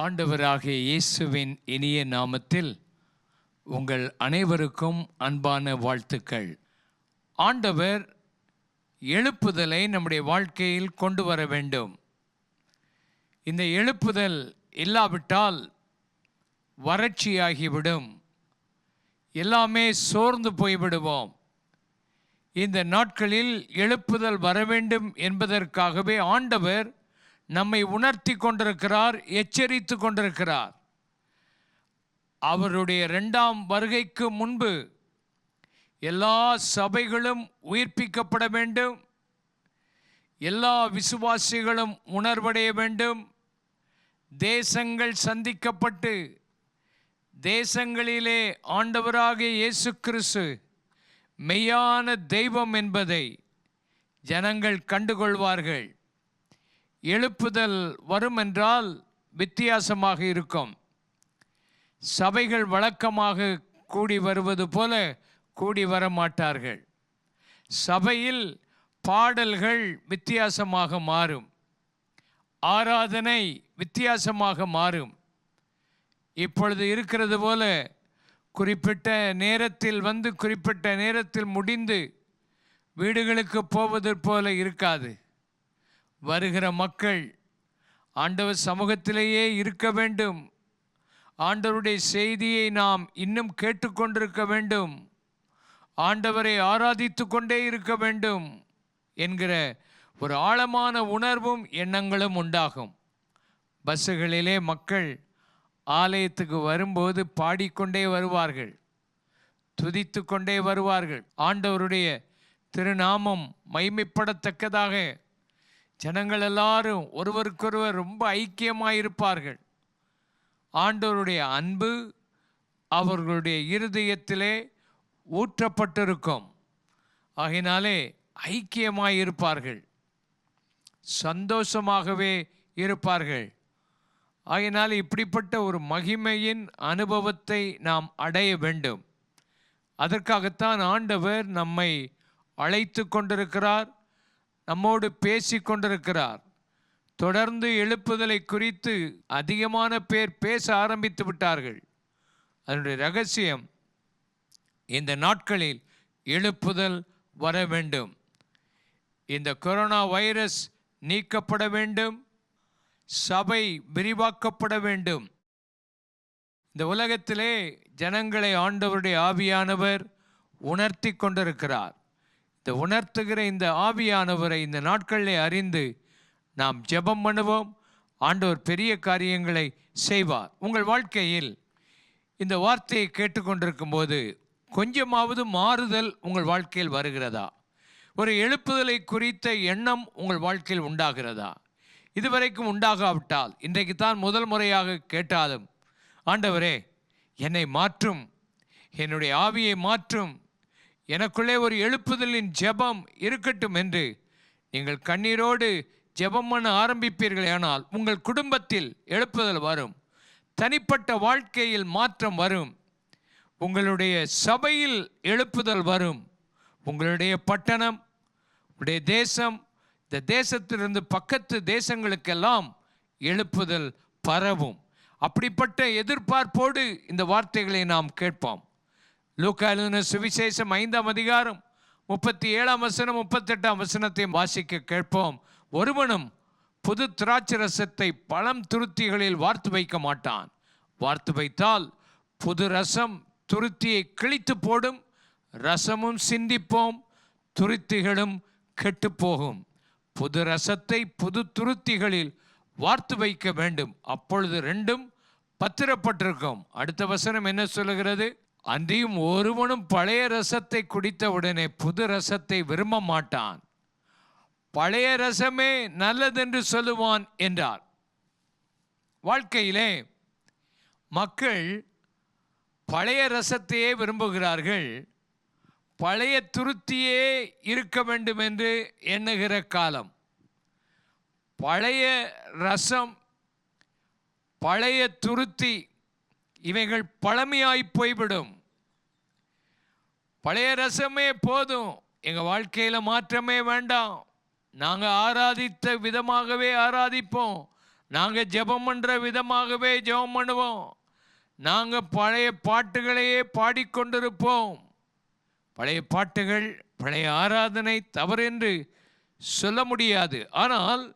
ஆண்டவராகிய இயேசுவின் இனிய நாமத்தில் உங்கள் அனைவருக்கும் அன்பான வாழ்த்துக்கள். ஆண்டவர் எழுப்புதலை நம்முடைய வாழ்க்கையில் கொண்டு வர வேண்டும். இந்த எழுப்புதல் இல்லாவிட்டால் வறட்சியாகிவிடும். எல்லாமே சோர்ந்து போய்விடுவோம். இந்த நாட்களில் எழுப்புதல் வர வேண்டும் என்பதற்காகவே ஆண்டவர் நம்மை உணர்த்தி கொண்டிருக்கிறார் எச்சரித்து கொண்டிருக்கிறார். அவருடைய ரெண்டாம் வருகைக்கு முன்பு எல்லா சபைகளும் உயிர்ப்பிக்கப்பட வேண்டும். எல்லா விசுவாசிகளும் உணர்வடைய வேண்டும். தேசங்கள் சந்திக்கப்பட்டு தேசங்களிலே ஆண்டவராகிய இயேசு கிறிஸ்து மெய்யான தெய்வம் என்பதை ஜனங்கள் கண்டுகொள்வார்கள். எழுப்புதல் வரும் என்றால் வித்தியாசமாக இருக்கும். சபைகள் வழக்கமாக கூடி வருவது போல கூடி வர மாட்டார்கள். சபையில் பாடல்கள் வித்தியாசமாக மாறும். ஆராதனை வித்தியாசமாக மாறும். இப்பொழுது இருக்கிறது போல குறிப்பிட்ட நேரத்தில் வந்து குறிப்பிட்ட நேரத்தில் முடிந்து வீடுகளுக்கு போவது போல இருக்காது. வருகிற மக்கள் ஆண்டவர் சமூகத்திலேயே இருக்க வேண்டும். ஆண்டவருடைய செய்தியை நாம் இன்னும் கேட்டுக்கொண்டிருக்க வேண்டும். ஆண்டவரை ஆராதித்து கொண்டே இருக்க வேண்டும் என்கிற ஒரு ஆழமான உணர்வும் எண்ணங்களும் உண்டாகும். பஸ்ஸுகளிலே மக்கள் ஆலயத்துக்கு வரும்போது பாடிக்கொண்டே வருவார்கள். துதித்து கொண்டே வருவார்கள். ஆண்டவருடைய திருநாமம் மைமைப்படத்தக்கதாக ஜனங்கள் எல்லாரும் ஒருவருக்கொருவர் ரொம்ப ஐக்கியமாயிருப்பார்கள். ஆண்டவருடைய அன்பு அவர்களுடைய இருதயத்திலே ஊற்றப்பட்டிருக்கும். ஆகினாலே ஐக்கியமாயிருப்பார்கள். சந்தோஷமாகவே இருப்பார்கள். ஆகினால் இப்படிப்பட்ட ஒரு மகிமையின் அனுபவத்தை நாம் அடைய வேண்டும். அதற்காகத்தான் ஆண்டவர் நம்மை அழைத்து கொண்டிருக்கிறார். நம்மோடு பேசி கொண்டிருக்கிறார் தொடர்ந்து எழுப்புதலை குறித்து அதிகமான பேர் பேச ஆரம்பித்து விட்டார்கள். அதனுடைய ரகசியம் இந்த நாட்களில் எழுப்புதல் வர வேண்டும். இந்த கொரோனா வைரஸ் நீக்கப்பட வேண்டும். சபை விரிவாக்கப்பட வேண்டும். இந்த உலகத்திலே ஜனங்களை ஆண்டவருடைய ஆவியானவர் உணர்த்தி கொண்டிருக்கிறார். இந்த உணர்த்துகிற இந்த ஆவியானவரை இந்த நாட்களிலே அறிந்து நாம் ஜெபம் பண்ணுவோம். ஆண்டவர் பெரிய காரியங்களை செய்வார். உங்கள் வாழ்க்கையில் இந்த வார்த்தையை கேட்டுக்கொண்டிருக்கும் போது கொஞ்சமாவது மாறுதல் உங்கள் வாழ்க்கையில் வருகிறதா? ஒரு எழுப்புதலை குறித்த எண்ணம் உங்கள் வாழ்க்கையில் உண்டாகிறதா? இதுவரைக்கும் உண்டாகாவிட்டால் இன்றைக்கு தான் முதல் முறையாக கேட்டாலும் ஆண்டவரே என்னை மாற்றும். என்னுடைய ஆவியை மாற்றும். எனக்குள்ளே ஒரு எழுப்புதலின் ஜெபம் இருக்கட்டும் என்று நீங்கள் கண்ணீரோடு ஜெபம் பண்ண ஆரம்பிப்பீர்களே ஆனால் உங்கள் குடும்பத்தில் எழுப்புதல் வரும். தனிப்பட்ட வாழ்க்கையில் மாற்றம் வரும். உங்களுடைய சபையில் எழுப்புதல் வரும். உங்களுடைய பட்டணம் உடைய தேசம் இந்த தேசத்திலிருந்து பக்கத்து தேசங்களுக்கெல்லாம் எழுப்புதல் பரவும். அப்படிப்பட்ட எதிர்பார்ப்போடு இந்த வார்த்தைகளை நாம் கேட்போம். லூக்காலுன சுவிசேஷம் ஐந்தாம் அதிகாரம் முப்பத்தி ஏழாம் வசனம் முப்பத்தெட்டாம் வசனத்தையும் வாசிக்க கேட்போம். ஒருவனும் புது திராட்சை ரசத்தை பழம் துருத்திகளில் வார்த்து வைக்க மாட்டான். வார்த்து வைத்தால் புது ரசம் துருத்தியை கிழித்து போடும் ரசமும் சிந்திப்போம் துருத்திகளும் கெட்டுப்போகும் புது ரசத்தை புது துருத்திகளில் வார்த்து வைக்க வேண்டும். அப்பொழுது ரெண்டும் பத்திரப்பட்டிருக்கும். அடுத்த வசனம் என்ன சொல்லுகிறது? அன்றியும் ஒருவனும் பழைய ரசத்தை குடித்தவுடனே புது ரசத்தை விரும்ப மாட்டான். பழைய ரசமே நல்லதென்று சொல்லுவான் என்றார். வாழ்க்கையிலே மக்கள் பழைய ரசத்தையே விரும்புகிறார்கள். பழைய துருத்தியே இருக்க வேண்டும் என்று எண்ணுகிற காலம். பழைய ரசம் பழைய துருத்தி இவைகள் பழமையாய் போய்விடும். பழைய ரசமே போதும். எங்கள் வாழ்க்கையில் மாற்றமே வேண்டாம். நாங்கள் ஆராதித்த விதமாகவே ஆராதிப்போம். நாங்கள் ஜெபம் பண்ணுற விதமாகவே ஜெபம் பண்ணுவோம். நாங்கள் பழைய பாட்டுகளையே பாடிக்கொண்டிருப்போம். பழைய பாட்டுகள் பழைய ஆராதனை தவறு என்று சொல்ல முடியாது. ஆனால்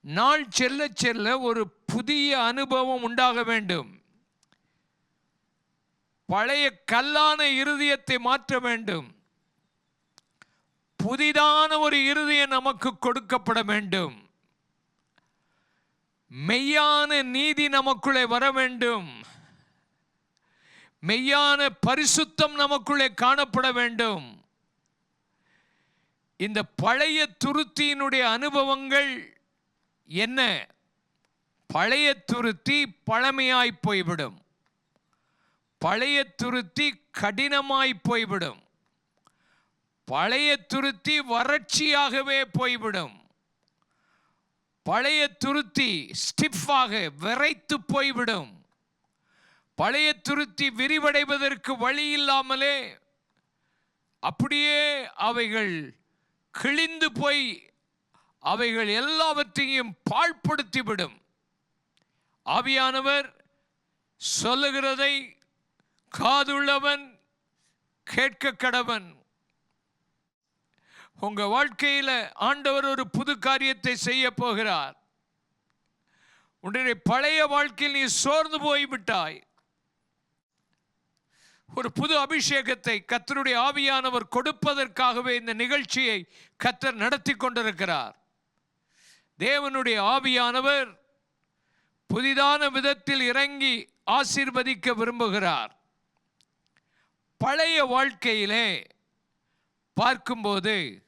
நாள் செல்ல செல்ல ஒரு புதிய அனுபவம் உண்டாக வேண்டும். பழைய கல்லான இருதயத்தை மாற்ற வேண்டும். புதிதான ஒரு இருதயம் நமக்கு கொடுக்கப்பட வேண்டும். மெய்யான நீதி நமக்குள்ளே வர வேண்டும். மெய்யான பரிசுத்தம் நமக்குள்ளே காணப்பட வேண்டும். இந்த பழைய துருத்தியினுடைய அனுபவங்கள் என்ன? பழைய துருத்தி பழமையாய் போய்விடும். பழைய துருத்தி கடினமாய் போய்விடும். பழைய துருத்தி வறட்சியாகவே போய்விடும். பழைய துருத்தி ஸ்டிஃபாக விரைத்து போய்விடும். பழைய துருத்தி விரிவடைவதற்கு வழி இல்லாமலே அப்படியே அவைகள் கிழிந்து போய் அவைகள் எல்லாவற்றையும் பாழ்படுத்திவிடும். ஆவியானவர் சொல்லுகிறதை காதுள்ளவன் கேட்க கடவன் உங்கள் வாழ்க்கையில் ஆண்டவர் ஒரு புது காரியத்தை செய்ய போகிறார். உன்னுடைய பழைய வாழ்க்கையில் நீ சோர்ந்து போய்விட்டாய். ஒரு புது அபிஷேகத்தை கத்தருடைய ஆவியானவர் கொடுப்பதற்காகவே இந்த நிகழ்ச்சியை கத்தர் நடத்தி கொண்டிருக்கிறார். தேவனுடைய ஆவியானவர் புதிதான விதத்தில் இறங்கி ஆசீர்வதிக்க விரும்புகிறார். பழைய வாழ்க்கையிலே பார்க்கும்போது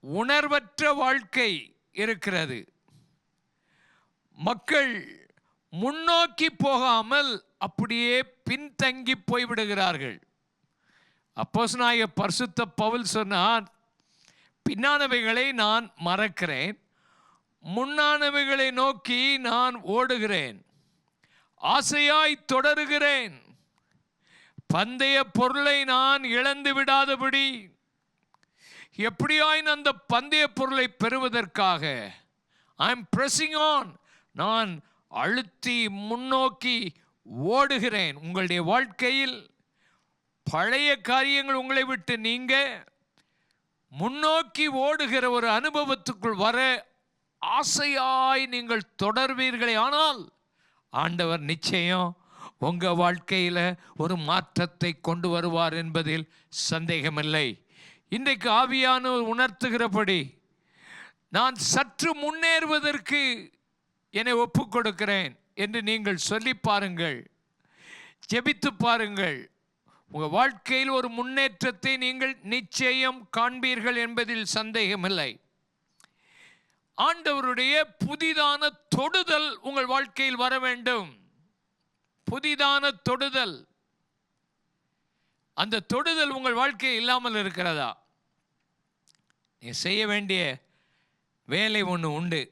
உணர்வற்ற வாழ்க்கை இருக்கிறது. மக்கள் முன்னோக்கி போகாமல் அப்படியே பின்தங்கி போய்விடுகிறார்கள். அப்போஸ் நாய பரிசுத்த பவுல் சொன்னார் பின்னானவைகளை நான் மறக்கிறேன் முன்னானவைகளை நோக்கி நான் ஓடுகிறேன் ஆசையாய் தொடருகிறேன். பந்தய பொருளை நான் இழந்து விடாதபடி எப்படியாயின் அந்த பந்தய பொருளை பெறுவதற்காக ஐ எம் pressing ஆன் நான் அழுத்தி முன்னோக்கி ஓடுகிறேன். உங்களுடைய வாழ்க்கையில் பழைய காரியங்கள் உங்களை விட்டு நீங்க முன்னோக்கி ஓடுகிற ஒரு அனுபவத்துக்குள் வர ஆசையாய் நீங்கள் தொடர்வீர்களே. ஆனால் ஆண்டவர் நிச்சயம் உங்கள் வாழ்க்கையில் ஒரு மாற்றத்தை கொண்டு வருவார் என்பதில் சந்தேகமில்லை. இன்றைக்கு ஆவியானவர் உணர்த்துகிறபடி நான் சற்று முன்னேறுவதற்கு என்னை ஒப்புக் கொடுக்கிறேன் என்று நீங்கள் சொல்லி பாருங்கள். ஜெபித்து பாருங்கள். உங்கள் வாழ்க்கையில் ஒரு முன்னேற்றத்தை நீங்கள் நிச்சயம் காண்பீர்கள் என்பதில் சந்தேகமில்லை. ஆண்டவருடைய புதிதான தொடுதல் உங்கள் வாழ்க்கையில் வர வேண்டும். புதிதான தொடுதல். அந்த தொடுதல் உங்கள் வாழ்க்கையில் இல்லாமல் இருக்கிறதா? நீ செய்ய வேண்டிய வேலை ஒன்று உண்டு.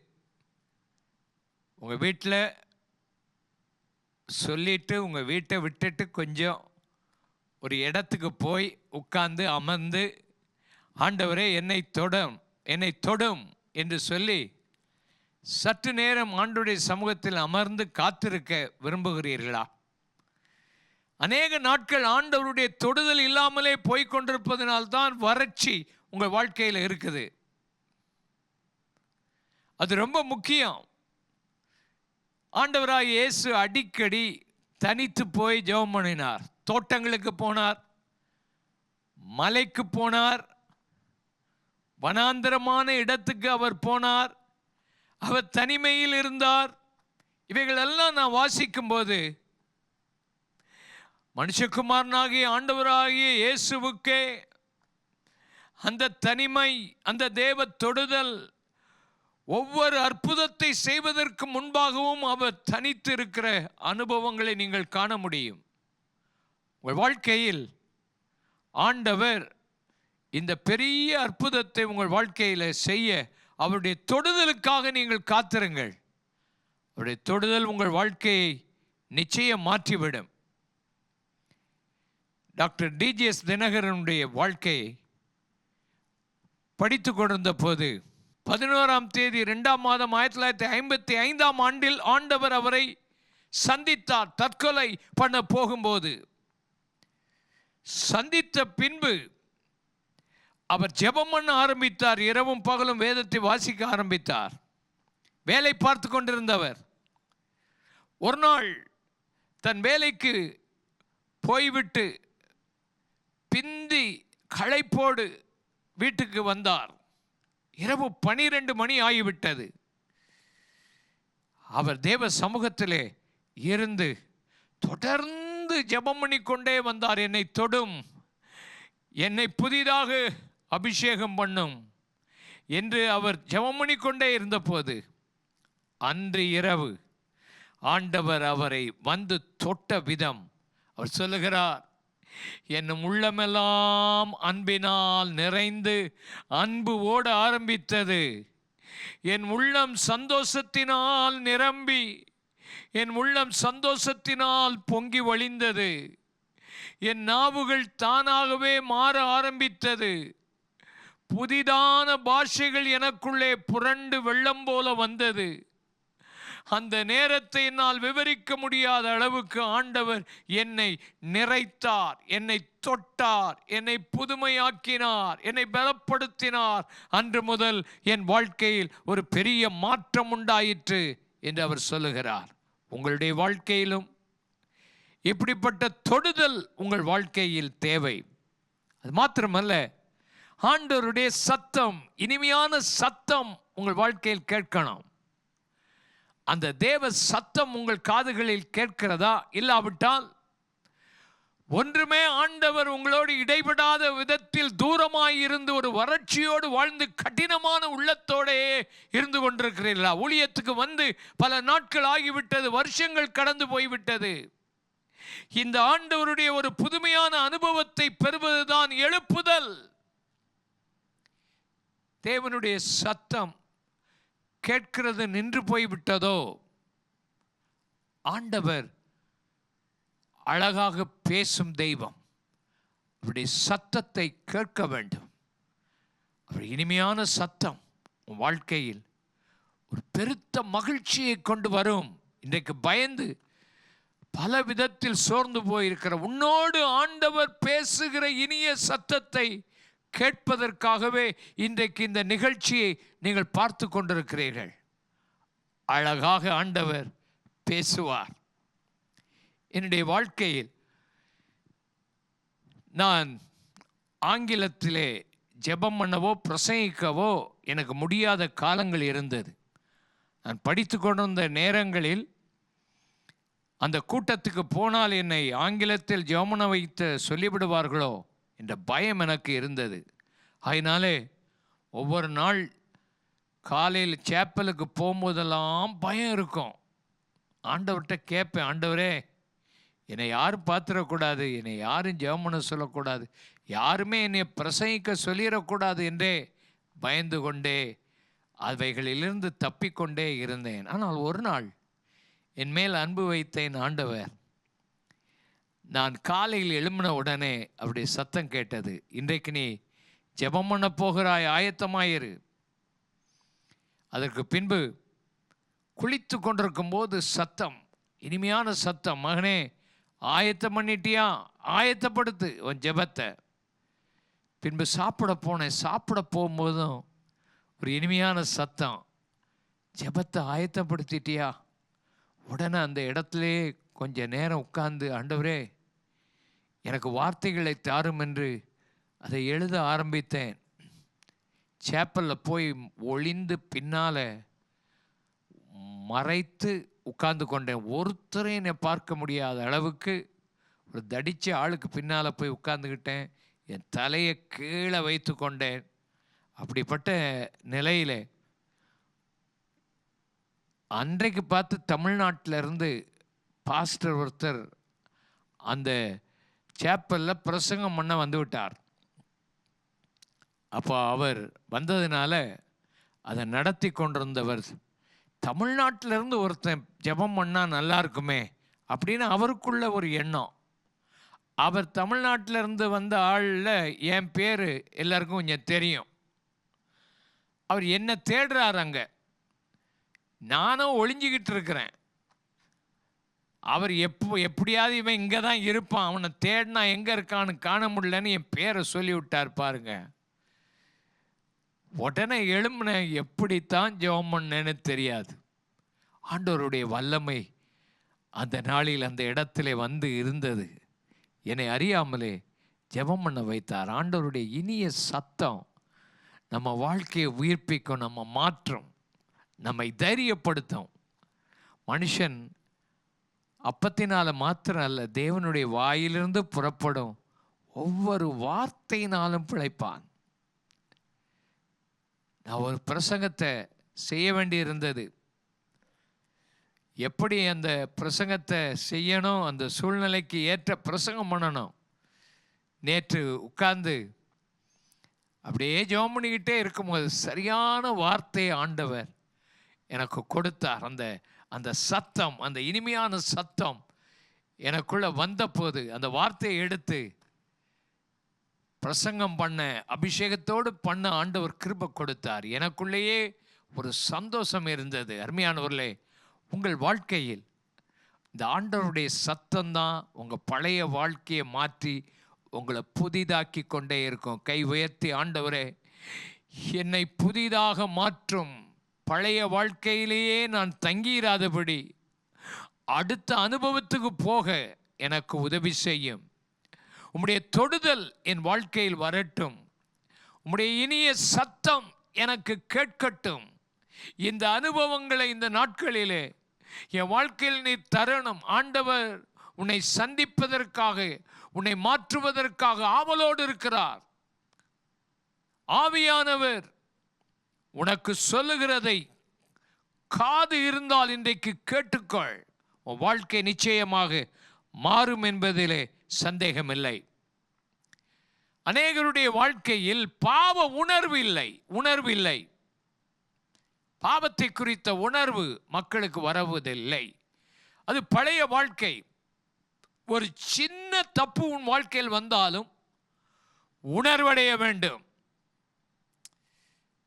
உங்கள் வீட்டில் சொல்லிட்டு உங்கள் வீட்டை விட்டுட்டு கொஞ்சம் ஒரு இடத்துக்கு போய் உட்கார்ந்து அமர்ந்து ஆண்டவரே என்னை தொடும் என்னை தொடும் என்று சொல்லி சற்று நேரம் ஆண்டுடைய சமூகத்தில் அமர்ந்து காத்திருக்க விரும்புகிறீர்களா? அநேக நாட்கள் ஆண்டவருடைய தொடுதல் இல்லாமலே போய்க் கொண்டிருப்பதனால்தான் வறட்சி உங்கள் வாழ்க்கையில் இருக்குது. அது ரொம்ப முக்கியம். ஆண்டவராக இயேசு அடிக்கடி தனித்து போய் ஜெபம் பண்ணினார். தோட்டங்களுக்கு போனார். மலைக்கு போனார். வனாந்தரமான இடத்துக்கு அவர் போனார். அவர் தனிமையில் இருந்தார். இவைகளெல்லாம் நான் வாசிக்கும்போது மனுஷகுமாரனாகிய ஆண்டவராகிய இயேசுவுக்கே அந்த தனிமை அந்த தேவ தொடுதல் ஒவ்வொரு அற்புதத்தை செய்வதற்கு முன்பாகவும் அவர் தனித்து இருக்கிற அனுபவங்களை நீங்கள் காண முடியும். உங்கள் வாழ்க்கையில் ஆண்டவர் இந்த பெரிய அற்புதத்தை உங்கள் வாழ்க்கையில் செய்ய அவருடைய தொடுதலுக்காக நீங்கள் காத்திருங்கள். அவருடைய தொடுதல் உங்கள் வாழ்க்கையை நிச்சயம் மாற்றிவிடும். டாக்டர் டிஜிஎஸ் தினகரனுடைய வாழ்க்கையை படித்து கொண்டிருந்த போது பதினோராம் தேதி ரெண்டாம் மாதம் ஆயிரத்தி தொள்ளாயிரத்தி ஐம்பத்தி ஐந்தாம் ஆண்டில் ஆண்டவர் அவரை சந்தித்தார். தற்கொலை பண்ண போகும்போது சந்தித்த பின்பு அவர் ஜெபம் பண்ண ஆரம்பித்தார். இரவும் பகலும் வேதத்தை வாசிக்க ஆரம்பித்தார். வேலை பார்த்து கொண்டிருந்தவர். ஒரு நாள் தன் வேலைக்கு போய்விட்டு பிந்தி களைப்போடு வீட்டுக்கு வந்தார். இரவு பனிரெண்டு மணி ஆகிவிட்டது. அவர் தேவ சமூகத்திலே இருந்து தொடர்ந்து ஜெபம் பண்ணிக்கொண்டே வந்தார். என்னை தொடும். என்னை புதிதாக அபிஷேகம் பண்ணும் என்று அவர் ஜெபம் கொண்டே இருந்தபோது அன்று இரவு ஆண்டவர் அவரை வந்து தொட்ட விதம் அவர் சொல்லுகிறார் என் உள்ளமெல்லாம் அன்பினால் நிறைந்து அன்பு ஓட ஆரம்பித்தது. என் உள்ளம் சந்தோஷத்தினால் நிரம்பி என் உள்ளம் சந்தோஷத்தினால் பொங்கி வழிந்தது. என் நாவுகள் தானாகவே மாற ஆரம்பித்தது. புதிதான பாஷைகள் எனக்குள்ளே புரண்டு வெள்ளம் போல வந்தது. அந்த நேரத்தை என்னால் விவரிக்க முடியாத அளவுக்கு ஆண்டவர் என்னை நிறைத்தார் என்னை தொட்டார் என்னை புதுமையாக்கினார் என்னை பலப்படுத்தினார். அன்று முதல் என் வாழ்க்கையில் ஒரு பெரிய மாற்றம் உண்டாயிற்று என்று அவர் சொல்லுகிறார். உங்களுடைய வாழ்க்கையிலும் இப்படிப்பட்ட தொடுதல் உங்கள் வாழ்க்கையில் தேவை. அது மாத்திரமல்ல ஆண்டவருடைய சத்தம் இனிமையான சத்தம் உங்கள் வாழ்க்கையில் கேட்கணும். அந்த தேவ சத்தம் உங்கள் காதுகளில் கேட்கிறதா? இல்லாவிட்டால் ஒன்றுமே ஆண்டவர் உங்களோடு இடைபடாத விதத்தில் தூரமாயிருந்து ஒரு வறட்சியோடு வாழ்ந்து கடினமான உள்ளத்தோடே இருந்து கொண்டிருக்கிறீர்களா? ஊழியத்துக்கு வந்து பல நாட்கள் ஆகிவிட்டது வருஷங்கள் கடந்து போய்விட்டது. இந்த ஆண்டவருடைய ஒரு புதுமையான அனுபவத்தை பெறுவதுதான் எழுப்புதல். தேவனுடைய சத்தம் கேட்கிறது நின்று போய்விட்டதோ? ஆண்டவர் அழகாக பேசும் தெய்வம். அவருடைய சத்தத்தை கேட்க வேண்டும். அவர் இனிமையான சத்தம் உன் வாழ்க்கையில் ஒரு பெருத்த மகிழ்ச்சியை கொண்டு வரும். இன்றைக்கு பயந்து பல விதத்தில் சோர்ந்து போயிருக்கிற உன்னோடு ஆண்டவர் பேசுகிற இனிய சத்தத்தை கேட்பதற்காகவே இன்றைக்கு இந்த நிகழ்ச்சியை நீங்கள் பார்த்து கொண்டிருக்கிறீர்கள். அழகாக ஆண்டவர் பேசுவார். என்னுடைய வாழ்க்கையில் நான் ஆங்கிலத்திலே ஜெபம் பண்ணவோ பிரசங்கிக்கவோ எனக்கு முடியாத காலங்கள் இருந்தது. நான் படித்து கொண்டிருந்த நேரங்களில் அந்த கூட்டத்துக்கு போனால் என்னை ஆங்கிலத்தில் ஜெபமன வைத்து சொல்லிவிடுவார்களோ என்ற பயம் எனக்கு இருந்தது. அதனாலே ஒவ்வொரு நாள் காலையில் சேப்பலுக்கு போகும்போதெல்லாம் பயம் இருக்கும். ஆண்டவர்கிட்ட கேட்பேன் ஆண்டவரே என்னை யாரும் பார்த்துடக்கூடாது என்னை யாரும் ஜெபம் சொல்லக்கூடாது யாருமே என்னை பிரசங்கிக்க சொல்லிடக்கூடாது என்றே பயந்து கொண்டே அவைகளிலிருந்து தப்பிக்கொண்டே இருந்தேன். ஆனால் ஒரு நாள் என் மேல் அன்பு வைத்தேன் ஆண்டவர். நான் காலையில் எழும்பின உடனே அப்படி சத்தம் கேட்டது. இன்றைக்கு நீ ஜெபம் பண்ண போகிறாய் ஆயத்தமாயிரு. அதற்கு பின்பு குளித்து கொண்டிருக்கும் போது சத்தம் இனிமையான சத்தம் மகனே ஆயத்தம் பண்ணிட்டியா? ஆயத்தப்படுத்து உன் ஜெபத்தை. பின்பு சாப்பிட போனேன். சாப்பிட போகும்போதும் ஒரு இனிமையான சத்தம் ஜெபத்தை ஆயத்தப்படுத்திட்டியா? உடனே அந்த இடத்துலையே கொஞ்சம் நேரம் உட்காந்து ஆண்டவரே எனக்கு வார்த்தைகளை தாரும் என்று அதை எழுத ஆரம்பித்தேன். சேப்பலில் போய் ஒளிந்து பின்னால் மறைத்து உட்கார்ந்து கொண்டேன். ஒருத்தரையும் என்னை பார்க்க முடியாத அளவுக்கு ஒரு தடித்த ஆளுக்கு பின்னால் போய் உட்கார்ந்துக்கிட்டேன் என் தலையை கீழே வைத்து கொண்டேன். அப்படிப்பட்ட நிலையில் அன்றைக்கு பார்த்து தமிழ்நாட்டில் இருந்து பாஸ்டர் ஒருத்தர் அந்த சேப்பலில் பிரசங்கம் பண்ண வந்து விட்டார். அப்போ அவர் வந்ததுனால அதை நடத்தி கொண்டிருந்தவர் தமிழ்நாட்டில இருந்து ஒருத்தன் ஜெபம் பண்ணால் நல்லா இருக்குமே அப்படின்னு அவருக்குள்ள ஒரு எண்ணம். அவர் தமிழ்நாட்டில இருந்து வந்த ஆளில் என் பேர் எல்லாருக்கும் கொஞ்சம் தெரியும். அவர் என்ன தேடுறார் அங்கே. நானும் ஒளிஞ்சிக்கிட்டு இருக்கிறேன். அவர் எப்போ எப்படியாவது இவன் இங்கே தான் இருப்பான். அவனை தேடினா எங்கே இருக்கான்னு காண முடியலன்னு என் பேரை சொல்லி விட்டார் பாருங்க. உடனே எழும்புன எப்படித்தான் ஜெபம் பண்ணேன்னு தெரியாது. ஆண்டவருடைய வல்லமை அந்த நாளில் அந்த இடத்துல வந்து இருந்தது. என்னை அறியாமலே ஜெபம் பண்ண வைத்தார். ஆண்டவருடைய இனிய சத்தம் நம்ம வாழ்க்கையை உயிர்ப்பிக்கும் நம்ம மாற்றும் நம்மை தைரியப்படுத்தும். மனுஷன் அப்பத்தினால மாத்திரம் அல்ல தேவனுடைய வாயிலிருந்து புறப்படும் ஒவ்வொரு வார்த்தையினாலும் பிழைப்பான். நான் ஒரு பிரசங்கத்தை செய்ய வேண்டியிருந்தது. எப்படி அந்த பிரசங்கத்தை செய்யணும் அந்த சூழ்நிலைக்கு ஏற்ற பிரசங்கம் பண்ணணும். நேற்று உட்கார்ந்து அப்படியே ஜெபம் பண்ணிக்கிட்டே இருக்கும்போது சரியான வார்த்தையை ஆண்டவர் எனக்கு கொடுத்தார். அந்த அந்த சத்தம் அந்த இனிமையான சத்தம் எனக்குள்ளே வந்தபோது அந்த வார்த்தையை எடுத்து பிரசங்கம் பண்ண அபிஷேகத்தோடு பண்ண ஆண்டவர் கிருபை கொடுத்தார். எனக்குள்ளேயே ஒரு சந்தோஷம் இருந்தது. அருமையானவர்களே உங்கள் வாழ்க்கையில் இந்த ஆண்டவருடைய சத்தம்தான் உங்கள் பழைய வாழ்க்கையை மாற்றி உங்களை புதிதாக்கி கொண்டே இருக்கும். கை உயர்த்தி ஆண்டவரே என்னை புதிதாக மாற்றும். பழைய வாழ்க்கையிலேயே நான் தங்கியிராதபடி அடுத்த அனுபவத்துக்கு போக எனக்கு உதவி செய்யும். உம்முடைய தொடுதல் என் வாழ்க்கையில் வரட்டும். உம்முடைய இனிய சத்தம் எனக்கு கேட்கட்டும். இந்த அனுபவங்களை இந்த நாட்களிலே என் வாழ்க்கையில் நீ தரணும். ஆண்டவர் உன்னை சந்திப்பதற்காக உன்னை மாற்றுவதற்காக ஆவலோடு இருக்கிறார். ஆவியானவர் உனக்கு சொல்லுகிறதை காது இருந்தால் இன்றைக்கு கேட்டுக்கொள். உன் வாழ்க்கை நிச்சயமாக மாறும் என்பதிலே சந்தேகமில்லை. அநேகருடைய வாழ்க்கையில் பாவ உணர்வு இல்லை உணர்வு இல்லை பாவத்தை குறித்த உணர்வு மக்களுக்கு வருவதில்லை. அது பழைய வாழ்க்கை. ஒரு சின்ன தப்பு உன் வாழ்க்கையில் வந்தாலும் உணர்வடைய வேண்டும்.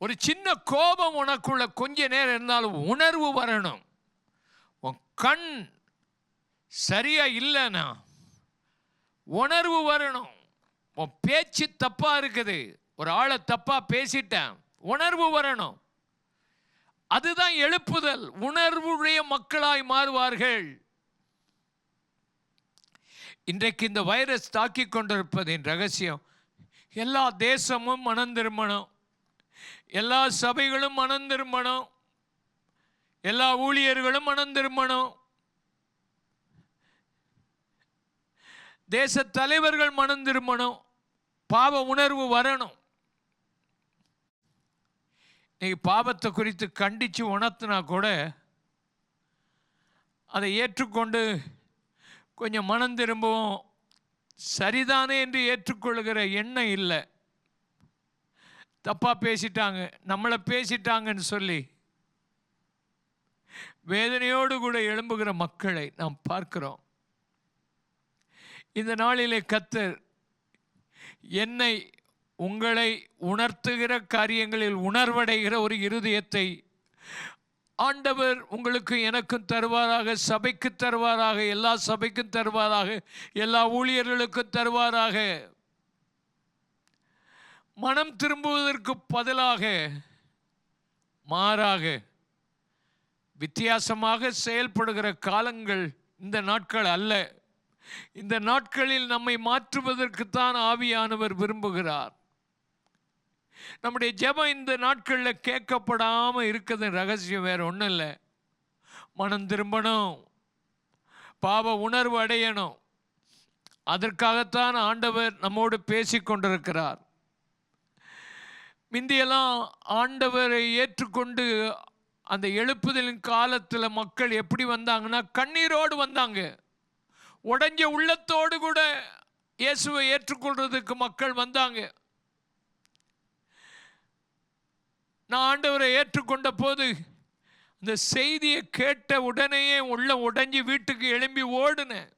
ஒரு சின்ன கோபம் உனக்குள்ள கொஞ்ச நேரம் இருந்தாலும் உணர்வு வரணும். உன் கண் சரியா இல்லைன்னா உணர்வு வரணும். உன் பேச்சு தப்பா இருக்குது. ஒரு ஆளை தப்பா பேசிட்டேன். உணர்வு வரணும். அதுதான் எழுப்புதல். உணர்வுடைய மக்களாய் மாறுவார்கள். இன்றைக்கு இந்த வைரஸ் தாக்கி கொண்டிருப்பதின் ரகசியம் எல்லா தேசமும் மனந்திருமணம் எல்லா சபைகளும் மனம் திரும்பணும் எல்லா ஊழியர்களும் மனம் திரும்பணும் தேச தலைவர்கள் மனம் திரும்பணும் பாவ உணர்வு வரணும். இன்னைக்கு பாவத்தை குறித்து கண்டித்து உணர்த்தினா கூட அதை ஏற்றுக்கொண்டு கொஞ்சம் மனம் திரும்பவும் சரிதானே என்று ஏற்றுக்கொள்கிற எண்ணம் இல்லை. தப்பாக பேசிட்டாங்க நம்மளை பேசிட்டாங்கன்னு சொல்லி வேதனையோடு கூட எழும்புகிற மக்களை நாம் பார்க்கிறோம். இந்த நாளிலே கத்தர் என்னை உங்களை உணர்த்துகிற காரியங்களில் உணர்வடைகிற ஒரு இருதயத்தை ஆண்டவர் உங்களுக்கு எனக்கும் தருவாராக சபைக்கு தருவாராக எல்லா சபைக்கும் தருவாராக எல்லா ஊழியர்களுக்கும் தருவாராக. மனம் திரும்புவதற்கு பதிலாக மாறாக வித்தியாசமாக செயல்படுகிற காலங்கள் இந்த நாட்கள் அல்ல. இந்த நாட்களில் நம்மை மாற்றுவதற்குத்தான் ஆவியானவர் விரும்புகிறார். நம்முடைய ஜெபம் இந்த நாட்களில் கேட்கப்படாமல் இருக்கிறது ரகசியம் வேற ஒன்றும் இல்லை. மனம் திரும்பணும். பாவ உணர்வு அடையணும். அதற்காகத்தான் ஆண்டவர் நம்மோடு பேசி கொண்டிருக்கிறார் முந்தியெல்லாம் ஆண்டவரை ஏற்றுக்கொண்டு அந்த எழுப்புதலின் காலத்தில் மக்கள் எப்படி வந்தாங்கன்னா கண்ணீரோடு வந்தாங்க. உடஞ்ச உள்ளத்தோடு கூட இயேசுவை ஏற்றுக்கொள்றதுக்கு மக்கள் வந்தாங்க. நான் ஆண்டவரை ஏற்றுக்கொண்ட போது இந்த செய்தியை கேட்ட உடனேயே உள்ள உடஞ்சி வீட்டுக்கு எழும்பி ஓடுனேன்.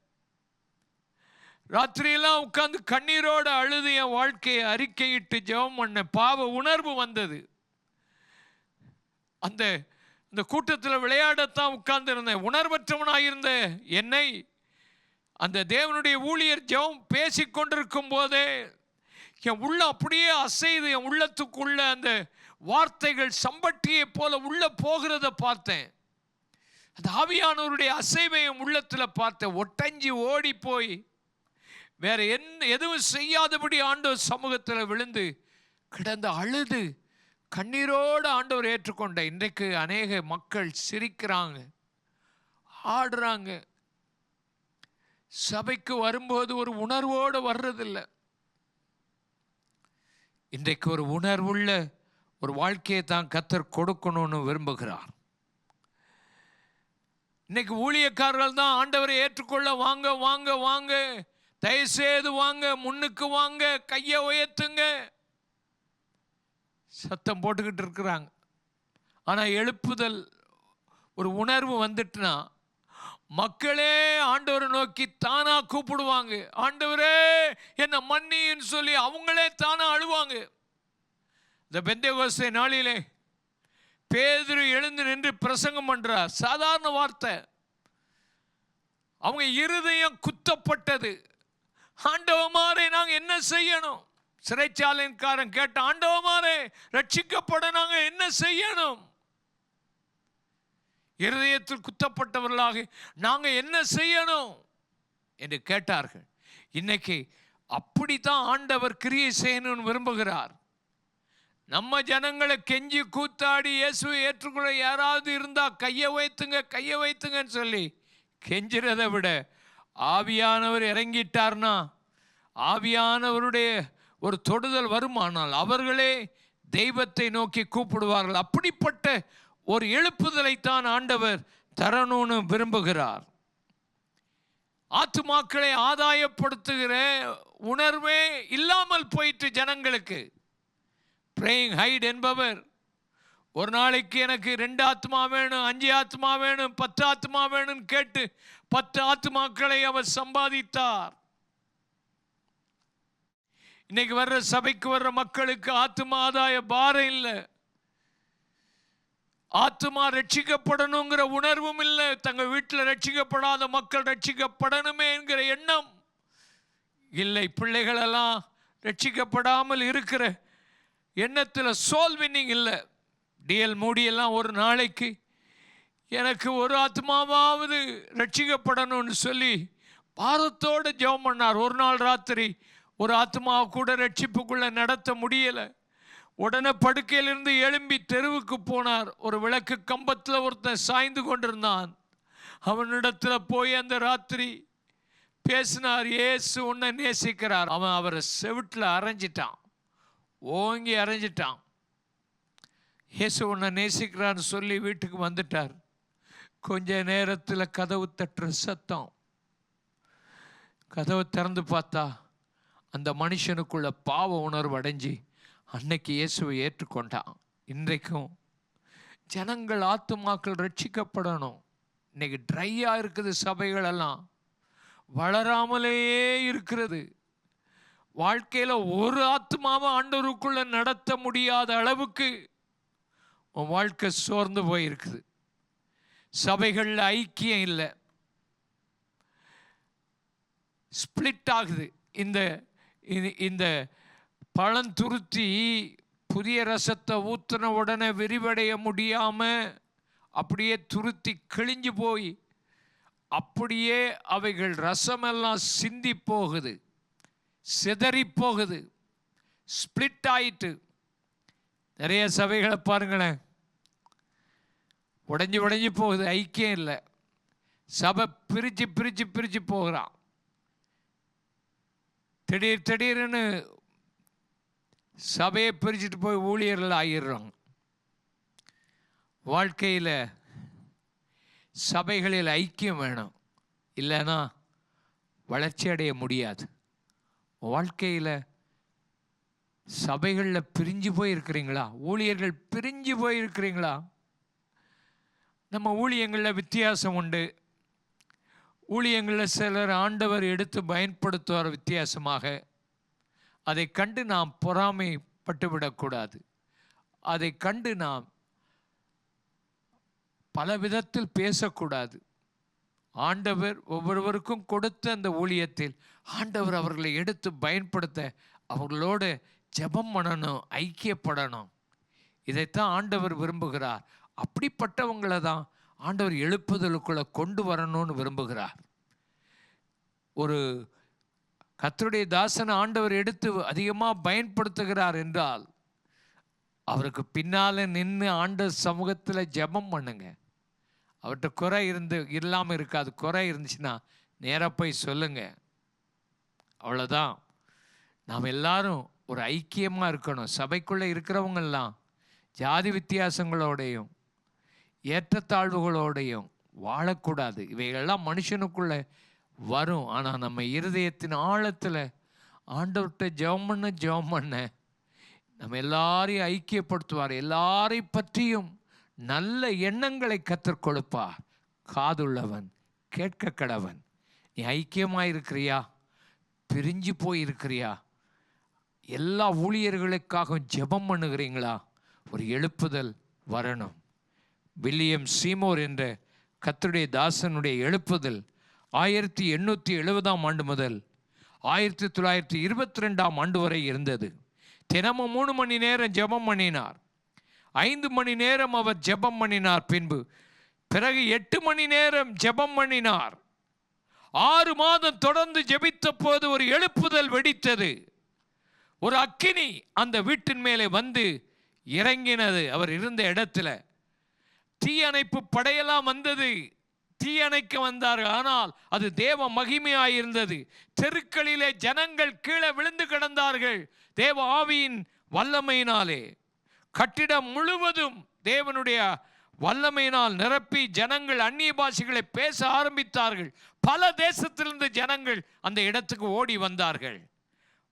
ராத்திரியெல்லாம் உட்காந்து கண்ணீரோடு அழுது என் வாழ்க்கையை அறிக்கையிட்டு ஜெபம் பண்ண பாவ உணர்வு வந்தது. அந்த இந்த கூட்டத்தில் விளையாடத்தான் உட்கார்ந்திருந்தேன். உணர்வற்றவனாயிருந்த என்னை அந்த தேவனுடைய ஊழியர் ஜெபம் பேசிக்கொண்டிருக்கும் போதே என் உள்ள அப்படியே அசைது என் உள்ளத்துக்குள்ள அந்த வார்த்தைகள் சம்பட்டியை போல உள்ள போகிறத பார்த்தேன். அந்த ஆவியானவருடைய அசைவை என் உள்ளத்தில் பார்த்தேன். ஒட்டஞ்சி ஓடி போய் வேற என்ன எதுவும் செய்யாதபடி ஆண்டவர் சமூகத்தில் விழுந்து கிடந்து அழுது கண்ணீரோடு ஆண்டவர் ஏற்றுக்கொண்ட இன்றைக்கு அநேக மக்கள் சிரிக்கிறாங்க ஆடுறாங்க. சபைக்கு வரும்போது ஒரு உணர்வோடு வர்றதில்லை. இன்றைக்கு ஒரு உணர்வுள்ள ஒரு வாழ்க்கையை தான் கத்தர் கொடுக்கணும்னு விரும்புகிறார். இன்னைக்கு ஊழியக்காரர்கள் தான் ஆண்டவரை ஏற்றுக்கொள்ள வாங்க வாங்க வாங்க தயவுசெய்து வாங்க முன்னுக்கு வாங்க கையை உயர்த்துங்க. சத்தம் போட்டுக்கிட்டு இருக்கிறாங்க. ஆனால் எழுப்புதல் ஒரு உணர்வு வந்துட்டுனா மக்களே ஆண்டவரை நோக்கி தானாக கூப்பிடுவாங்க. ஆண்டவரே என்ன மன்னின்னு சொல்லி அவங்களே தானாக அழுவாங்க. இந்த பெந்தகோசை நாளிலே பேதுரு எழுந்து நின்று பிரசங்கம் பண்ணுறார் சாதாரண வார்த்தை. அவங்க இருதயம் குத்தப்பட்டது. ஆண்டவமாரே நாங்கள் என்ன செய்யணும்? சிறைச்சாலையின்காரன் கேட்ட ஆண்டவமாரே ரட்சிக்கப்பட நாங்கள் என்ன செய்யணும்? இருதயத்தில் குத்தப்பட்டவர்களாக நாங்கள் என்ன செய்யணும்? என்று கேட்டார்கள். இன்னைக்கு அப்படித்தான் ஆண்டவர் கிரியை செய்யணும்னு விரும்புகிறார். நம்ம ஜனங்களை கெஞ்சி கூத்தாடி இயேசுவை ஏற்றுக்கொள்ள யாராவது இருந்தால் கையை வைத்துங்க கையை வைத்துங்கன்னு சொல்லி கெஞ்சுறதை விட ஆவியானவர் இறங்கிட்டார்னா ஆவியானவருடைய ஒரு தொடுதல் வருமானால் அவர்களே தெய்வத்தை நோக்கி கூப்பிடுவார்கள். அப்படிப்பட்ட ஒரு எழுப்புதலைத்தான் ஆண்டவர் தரணும்னு விரும்புகிறார். ஆத்துமாக்களை ஆதாயப்படுத்துகிற உணர்வே இல்லாமல் போயிட்டு ஜனங்களுக்கு. பிரேயிங் ஹைட் என்பவர் ஒரு நாளைக்கு எனக்கு ரெண்டு ஆத்மா வேணும் அஞ்சு ஆத்மா வேணும் பத்து ஆத்மா வேணும்னு கேட்டு பத்து ஆத்துமாக்களை அவர் சம்பாதித்தார். இன்னைக்கு வர்ற சபைக்கு வர்ற மக்களுக்கு ஆத்மா ஆதாய பாரம் இல்லை. ஆத்மா ரட்சிக்கப்படணுங்கிற உணர்வும் இல்லை. தங்கள் வீட்டில் ரட்சிக்கப்படாத மக்கள் ரட்சிக்கப்படணுமே என்கிற எண்ணம் இல்லை. பிள்ளைகளெல்லாம் ரட்சிக்கப்படாமல் இருக்கிற எண்ணத்தில் சோல் வின்னிங் இல்லை. டிஎல் மூடியெல்லாம் ஒரு நாளைக்கு எனக்கு ஒரு ஆத்மாவாவது ரட்சிக்கப்படணும்னு சொல்லி பாரத்தோடு ஜெபம் பண்ணார். ஒரு நாள் ராத்திரி ஒரு ஆத்மாவை கூட ரட்சிப்புக்குள்ளே நடத்த முடியலை. உடனே படுக்கையிலிருந்து எழும்பி தெருவுக்கு போனார். ஒரு விளக்கு கம்பத்தில் ஒருத்தன் சாய்ந்து கொண்டிருந்தான். அவனிடத்தில் போய் அந்த ராத்திரி பேசினார். ஏசு உன்னை நேசிக்கிறார். அவன் அவரை செவிட்டில் அரைஞ்சிட்டான். ஓங்கி அரைஞ்சிட்டான். இயேசு உன்னை நேசிக்கிறான்னு சொல்லி வீட்டுக்கு வந்துட்டார். கொஞ்ச நேரத்தில் கதவு தட்டுற சத்தம். கதவை திறந்து பார்த்தா அந்த மனுஷனுக்குள்ள பாவ உணர்வு அடைஞ்சு அன்னைக்கு இயேசுவை ஏற்றுக்கொண்டான். இன்றைக்கும் ஜனங்கள் ஆத்துமாக்கள் ரட்சிக்கப்படணும். இன்னைக்கு ட்ரையாக இருக்குது சபைகளெல்லாம். வளராமலேயே இருக்கிறது. வாழ்க்கையில் ஒரு ஆத்மாவை ஆண்டவருக்குள்ளே நடத்த முடியாத அளவுக்கு உன் வாழ்க்கை சோர்ந்து போயிருக்குது. சபைகளில் ஐக்கியம் இல்லை. ஸ்பிளிட் ஆகுது. இந்த இது- இந்த பழந்துருத்தி புதிய ரசத்தை ஊற்றின உடனே விரிவடைய முடியாமல் அப்படியே துருத்தி கிழிஞ்சு போய் அப்படியே அவைகள் ரசமெல்லாம் சிந்தி போகுது. சிதறி போகுது. ஸ்பிளிட் ஆயிட்டு. நிறைய சபைகளை பாருங்களேன். உடஞ்சி உடஞ்சி போகுது ஐக்கியம் இல்லை. சபை பிரித்து பிரித்து பிரித்து போகிறான். திடீர் திடீர்னு சபையை பிரிச்சுட்டு போய் ஊழியர்கள் ஆகிடுறாங்க. வாழ்க்கையில் சபைகளில் ஐக்கியம் வேணும். இல்லைன்னா வளர்ச்சி அடைய முடியாது. வாழ்க்கையில் சபைகளில் பிரிஞ்சு போயிருக்கிறீங்களா? ஊழியர்கள் பிரிஞ்சு போயிருக்கிறீங்களா? நம்ம ஊழியங்களில் வித்தியாசம் உண்டு. ஊழியங்களில் சிலர் ஆண்டவர் எடுத்து பயன்படுத்துவார் வித்தியாசமாக. அதை கண்டு நாம் பொறாமைப்பட்டு விடக்கூடாது அதை கண்டு நாம் பல விதத்தில் பேசக்கூடாது ஆண்டவர் ஒவ்வொருவருக்கும் கொடுத்த அந்த ஊழியத்தில் ஆண்டவர் அவர்களை எடுத்து பயன்படுத்த அவர்களோடு ஜெபம் பண்ணணும் ஐக்கியப்படணும். இதைத்தான் ஆண்டவர் விரும்புகிறார். அப்படிப்பட்டவங்களை தான் ஆண்டவர் எழுப்புதலுக்குள்ளே கொண்டு வரணும்னு விரும்புகிறார். ஒரு கத்தருடைய தாசனை ஆண்டவர் எடுத்து அதிகமாக பயன்படுத்துகிறார் என்றால் அவருக்கு பின்னால் நின்று ஆண்ட சமூகத்தில் ஜெபம் பண்ணுங்க. அவர்கிட்ட குறை இருந்து இல்லாமல் இருக்காது. குறை இருந்துச்சுன்னா நேராக போய் சொல்லுங்க. அவ்வளோதான் நாம் எல்லாரும் ஒரு ஐக்கியமாக இருக்கணும். சபைக்குள்ளே இருக்கிறவங்கெல்லாம் ஜாதி வித்தியாசங்களோடையும் ஏற்றத்தாழ்வுகளோடையும் வாழக்கூடாது. இவைகள்லாம் மனுஷனுக்குள்ளே வரும். ஆனால் நம்ம இருதயத்தின் ஆழத்தில் ஆண்டவர்கிட்ட ஜெபம் பண்ண ஜெபம் பண்ண. நம்ம எல்லாரையும் ஐக்கியப்படுத்துவார். எல்லாரை பற்றியும் நல்ல எண்ணங்களை கற்றுக் கொடுப்பார். காதுள்ளவன் கேட்க கடவன் நீ ஐக்கியமாக இருக்கிறியா பிரிஞ்சு போய் இருக்கிறியா எல்லா ஊழியர்களுக்காகவும் ஜெபம் பண்ணுகிறீங்களா? ஒரு எழுப்புதல் வரணும். வில்லியம் சீமோர் என்ற கத்தருடைய தாசனுடைய எழுப்புதல் ஆயிரத்தி எண்ணூற்றி எழுபதாம் ஆண்டு முதல் ஆயிரத்தி தொள்ளாயிரத்தி இருபத்தி ரெண்டாம் ஆண்டு வரை இருந்தது. தினமும் மூணு மணி நேரம் ஜெபம் பண்ணினார். ஐந்து மணி நேரம் அவர் ஜெபம் பண்ணினார். பின்பு பிறகு எட்டு மணி நேரம் ஜெபம் பண்ணினார். ஆறு மாதம் தொடர்ந்து ஜெபித்த போது ஒரு எழுப்புதல் வெடித்தது. ஒரு அக்கினி அந்த வீட்டின் மேலே வந்து இறங்கினது. அவர் இருந்த இடத்துல தீயணைப்பு படையெல்லாம் வந்தது. தீயணைக்க வந்தார்கள். ஆனால் அது தேவ மகிமையாயிருந்தது. தெருக்களிலே ஜனங்கள் கீழே விழுந்து கிடந்தார்கள். தேவ ஆவியின் வல்லமையினாலே. கட்டிடம் முழுவதும் தேவனுடைய வல்லமையினால் நிரப்பி ஜனங்கள் அந்நிய பாஷைகளை பேச ஆரம்பித்தார்கள். பல தேசத்திலிருந்து ஜனங்கள் அந்த இடத்துக்கு ஓடி வந்தார்கள்.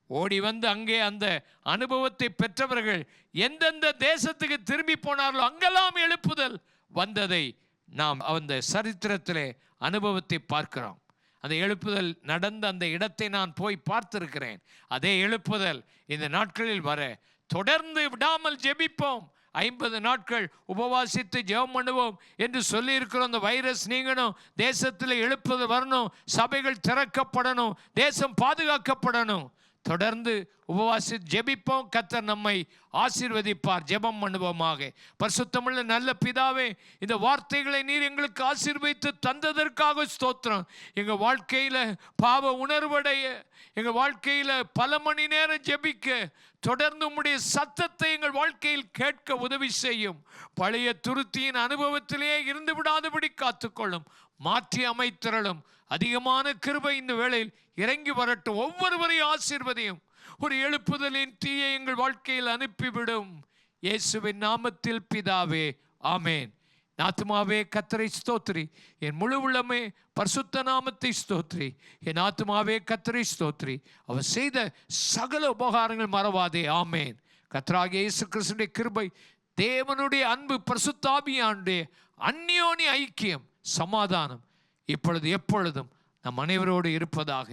ஓடி வந்து அங்கே அந்த அனுபவத்தை பெற்றவர்கள் எந்தெந்த தேசத்துக்கு திரும்பி போனார்களோ அங்கெல்லாம் எழுப்புதல். வந்ததை நாம் அந்த சரித்திரத்திலே அனுபவத்தை பார்க்கிறோம். அந்த எழுப்புதல் நடந்த அந்த இடத்தை நான் போய் பார்த்திருக்கிறேன். அதே எழுப்புதல் இந்த நாட்களில் வர. தொடர்ந்து விடாமல் ஜெபிப்போம். ஐம்பது நாட்கள் உபவாசித்து ஜெபம் பண்ணுவோம் என்று சொல்லியிருக்கிறோம் அந்த வைரஸ் நீங்கணும். தேசத்தில் எழுப்புதல் வரணும். சபைகள் திறக்கப்படணும். தேசம் பாதுகாக்கப்படணும். தொடர்ந்து உபவாசி ஜெபிப்போம். கத்தர் நம்மை ஆசீர்வதிப்பார். ஜெபம் பண்ணுவோமாக. பரிசுத்தமுள்ள நல்ல பிதாவே இந்த வார்த்தைகளை நீர் எங்களுக்கு ஆசீர்வதித்து தந்ததற்காக ஸ்தோத்திரம். எங்கள் வாழ்க்கையில் பாவ உணர்வடைய எங்கள் வாழ்க்கையில் பல மணி நேரம் ஜெபிக்க தொடர்ந்து உம்முடைய சத்தத்தை எங்கள் வாழ்க்கையில் கேட்க உதவி செய்யும். பழைய துருத்தியின் அனுபவத்திலேயே இருந்து விடாதபடி காத்துக்கொள்ளும். மாற்றி அமைத்திரளும். அதிகமான கிருபை இந்த வேளையில் இறங்கி வரட்டும். ஒவ்வொருவரையும் ஆசீர்வதியும். ஒரு எழுப்புதலின் தீயை எங்கள் வாழ்க்கையில் அனுப்பிவிடும். இயேசுவின் நாமத்தில் பிதாவே ஆமேன். ஆத்மாவே கத்தரை ஸ்தோத்ரி என் முழு உள்ளமே பரிசுத்த நாமத்தை ஸ்தோத்ரி என் ஆத்மாவே கத்தரை ஸ்தோத்ரி அவர் செய்த சகல உபகாரங்கள் மறவாதே ஆமேன். கத்தராகிய இயேசு கிறிஸ்துடைய கிருபை தேவனுடைய அன்பு பரிசுத்தாபியானுடைய அந்யோனி ஐக்கியம். சமாதானம் இப்பொழுது எப்பொழுதும் நம் அனைவரோடு இருப்பதாக